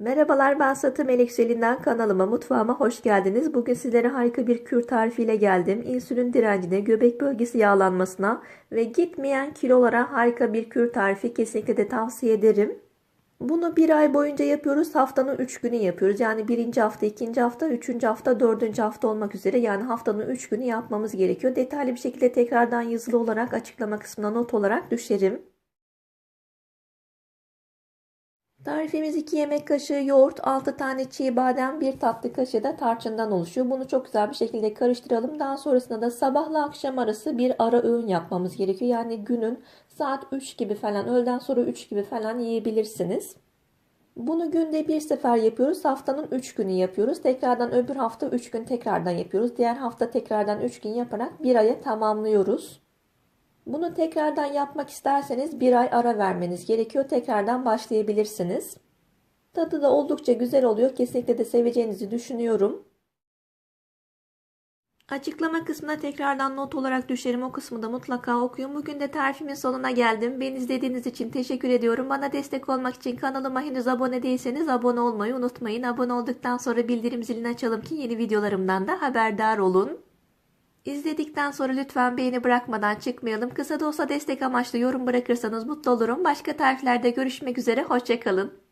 Merhabalar ben Satı Melek Selin'den kanalıma mutfağıma hoş geldiniz. Bugün sizlere harika bir kür tarifiyle geldim. İnsülin direncine, göbek bölgesi yağlanmasına ve gitmeyen kilolara harika bir kür tarifi kesinlikle de tavsiye ederim. Bunu bir ay boyunca yapıyoruz. Haftanın 3 günü yapıyoruz. Yani birinci hafta, ikinci hafta, üçüncü hafta, dördüncü hafta olmak üzere. Yani haftanın 3 günü yapmamız gerekiyor. Detaylı bir şekilde tekrardan yazılı olarak açıklama kısmına not olarak düşerim. Tarifimiz 2 yemek kaşığı yoğurt, 6 tane çiğ badem, 1 tatlı kaşığı da tarçından oluşuyor. Bunu çok güzel bir şekilde karıştıralım. Daha sonrasında da sabahla akşam arası bir ara öğün yapmamız gerekiyor. Yani günün saat 3 gibi falan, öğleden sonra 3 gibi falan yiyebilirsiniz. Bunu günde bir sefer yapıyoruz. Haftanın 3 günü yapıyoruz. Tekrardan öbür hafta 3 gün tekrardan yapıyoruz. Diğer hafta tekrardan 3 gün yaparak bir aya tamamlıyoruz. Bunu tekrardan yapmak isterseniz bir ay ara vermeniz gerekiyor. Tekrardan başlayabilirsiniz. Tadı da oldukça güzel oluyor. Kesinlikle de seveceğinizi düşünüyorum. Açıklama kısmına tekrardan not olarak düşerim. O kısmı da mutlaka okuyun. Bugün de tarifimin sonuna geldim. Beni izlediğiniz için teşekkür ediyorum. Bana destek olmak için kanalıma henüz abone değilseniz abone olmayı unutmayın. Abone olduktan sonra bildirim zilini açalım ki yeni videolarımdan da haberdar olun. İzledikten sonra lütfen beğeni bırakmadan çıkmayalım. Kısa da olsa destek amaçlı yorum bırakırsanız mutlu olurum. Başka tariflerde görüşmek üzere. Hoşçakalın.